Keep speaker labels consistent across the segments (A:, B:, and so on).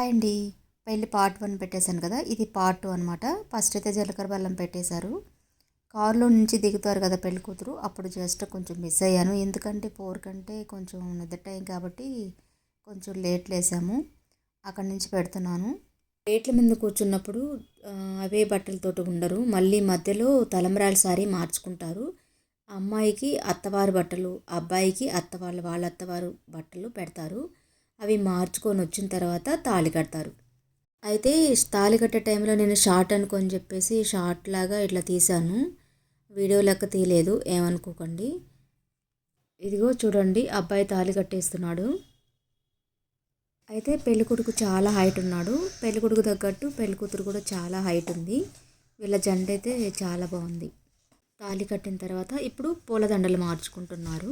A: Hi అండి. పెళ్ళి part one పెట్టేశాను కదా ఇది పార్ట్ టూ అనమాట ఫస్ట్ అయితే జీలకర్ర బెల్లం పెట్టేశారు. కారులో నుంచి దిగుతారు కదా పెళ్ళి కూతురు అప్పుడు జస్ట్ కొంచెం మిస్ అయ్యాను. ఎందుకంటే ఫోర్ కంటే కొంచెం నిద్ర టైం కాబట్టి కొంచెం లేట్ లేసాము. అక్కడి నుంచి పెడుతున్నాను. ప్లేట్ల మీద కూర్చున్నప్పుడు అవే బట్టలతోటి ఉండరు. మళ్ళీ మధ్యలో తలమరాల సారీ మార్చుకుంటారు. అమ్మాయికి అత్తవారి బట్టలు అబ్బాయికి అత్తవాళ్ళ వాళ్ళ అత్తవారు బట్టలు పెడతారు. అవి మార్చుకొని వచ్చిన తర్వాత తాళి కడతారు. అయితే తాళి కట్టే టైంలో నేను షార్ట్ అనుకొని చెప్పేసి షార్ట్ లాగా ఇట్లా తీశాను. వీడియో లెక్క తీయలేదు ఏమనుకోకండి. ఇదిగో చూడండి అబ్బాయి తాళి కట్టేస్తున్నాడు. అయితే పెళ్ళికొడుకు చాలా హైట్ ఉన్నాడు. పెళ్ళికొడుకు తగ్గట్టు పెళ్ళికూతురు కూడా చాలా హైట్ ఉంది. వీళ్ళ జంట అయితే చాలా బాగుంది. తాళి కట్టిన తర్వాత ఇప్పుడు పూలదండలు మార్చుకుంటున్నారు.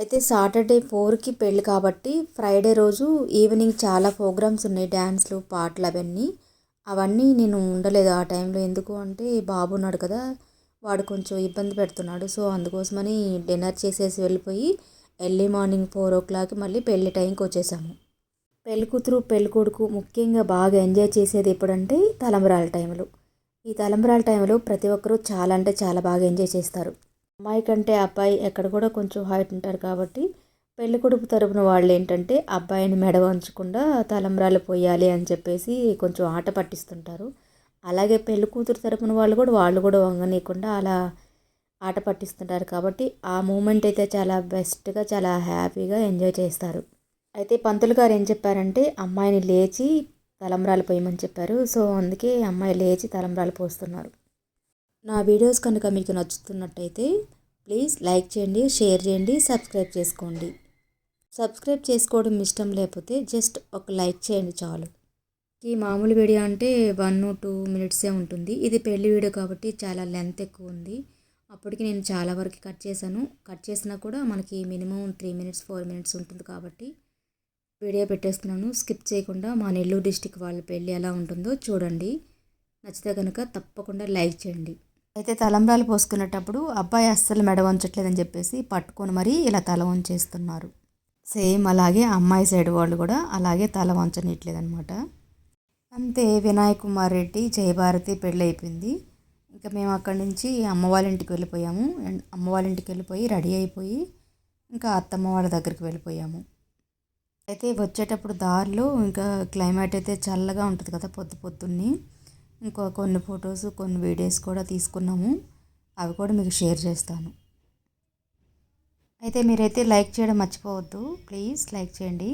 A: అయితే సాటర్డే ఫోర్కి పెళ్ళి కాబట్టి ఫ్రైడే రోజు ఈవినింగ్ చాలా ప్రోగ్రామ్స్ ఉన్నాయి డ్యాన్స్లు పాటలు అవన్నీ. అవన్నీ నేను ఉండలేదు ఆ టైంలో. ఎందుకు అంటే బాబు ఉన్నాడు కదా వాడు కొంచెం ఇబ్బంది పెడుతున్నాడు. సో అందుకోసమని డిన్నర్ చేసేసి వెళ్ళిపోయి early morning four o'clock మళ్ళీ పెళ్ళి టైంకి వచ్చేసాము. పెళ్ళికూతురు పెళ్ళికొడుకు ముఖ్యంగా బాగా ఎంజాయ్ చేసేది ఎప్పుడంటే తలంబరాల టైంలో. ఈ తలంబరాల టైంలో ప్రతి ఒక్కరూ చాలా అంటే చాలా బాగా ఎంజాయ్ చేస్తారు. అమ్మాయి కంటే అబ్బాయి ఎక్కడ కూడా కొంచెం హైట్ ఉంటారు కాబట్టి పెళ్ళి కొడుకు తరపున వాళ్ళు ఏంటంటే అబ్బాయిని మెడ వంచకుండా తలంబ్రాలు పోయాలి అని చెప్పేసి కొంచెం ఆట పట్టిస్తుంటారు. అలాగే పెళ్ళి కూతురు తరపున వాళ్ళు కూడా వాళ్ళు కూడా వంగనీయకుండా అలా ఆట పట్టిస్తుంటారు కాబట్టి ఆ మూమెంట్ అయితే చాలా బెస్ట్గా చాలా హ్యాపీగా ఎంజాయ్ చేస్తారు. అయితే పంతులు గారు ఏం చెప్పారంటే అమ్మాయిని లేచి తలంబ్రాలు పోయమని చెప్పారు. సో అందుకే అమ్మాయి లేచి తలంబ్రాలు పోస్తున్నారు. నా వీడియోస్ కనుక మీకు నచ్చుతున్నట్టయితే ప్లీజ్ లైక్ చేయండి షేర్ చేయండి సబ్స్క్రైబ్ చేసుకోండి. సబ్స్క్రైబ్ చేసుకోవడం ఇష్టం లేకపోతే జస్ట్ ఒక లైక్ చేయండి చాలు. ఈ మామూలు వీడియో అంటే వన్ టూ మినిట్సే ఉంటుంది. ఇది పెళ్ళి వీడియో కాబట్టి చాలా లెంత్ ఎక్కువ ఉంది. అప్పటికి నేను చాలా వరకు కట్ చేశాను. కట్ చేసినా కూడా మనకి minimum three minutes four minutes ఉంటుంది కాబట్టి వీడియో పెట్టేస్తున్నాను. స్కిప్ చేయకుండా మా నెల్లూరు డిస్టిక్ వాళ్ళ పెళ్ళి ఎలా ఉంటుందో చూడండి. నచ్చితే కనుక తప్పకుండా లైక్ చేయండి. అయితే తలంబ్రాలు పోసుకునేటప్పుడు అబ్బాయి అస్సలు మెడ వంచట్లేదని చెప్పేసి పట్టుకొని మరీ ఇలా తల వంచేస్తున్నారు. సేమ్ అలాగే అమ్మాయి సైడ్ వాళ్ళు కూడా అలాగే తల వంచనీయట్లేదనమాట అంతే వినాయక్ కుమార్ రెడ్డి జయభారతి పెళ్ళి అయిపోయింది. ఇంకా మేము అక్కడి నుంచి అమ్మ వాళ్ళ ఇంటికి వెళ్ళిపోయాము. అండ్ అమ్మ వాళ్ళ ఇంటికి వెళ్ళిపోయి రెడీ అయిపోయి ఇంకా అత్తమ్మ వాళ్ళ దగ్గరికి వెళ్ళిపోయాము. అయితే వచ్చేటప్పుడు దారిలో ఇంకా క్లైమేట్ అయితే చల్లగా ఉంటుంది కదా పొద్దు పొద్దున్నే. ఇంకో కొన్ని ఫొటోస్ కొన్ని వీడియోస్ కూడా తీసుకున్నాము. అవి కూడా మీకు షేర్ చేస్తాను. అయితే మీరైతే లైక్ చేయడం మర్చిపోవద్దు. ప్లీజ్ లైక్ చేయండి.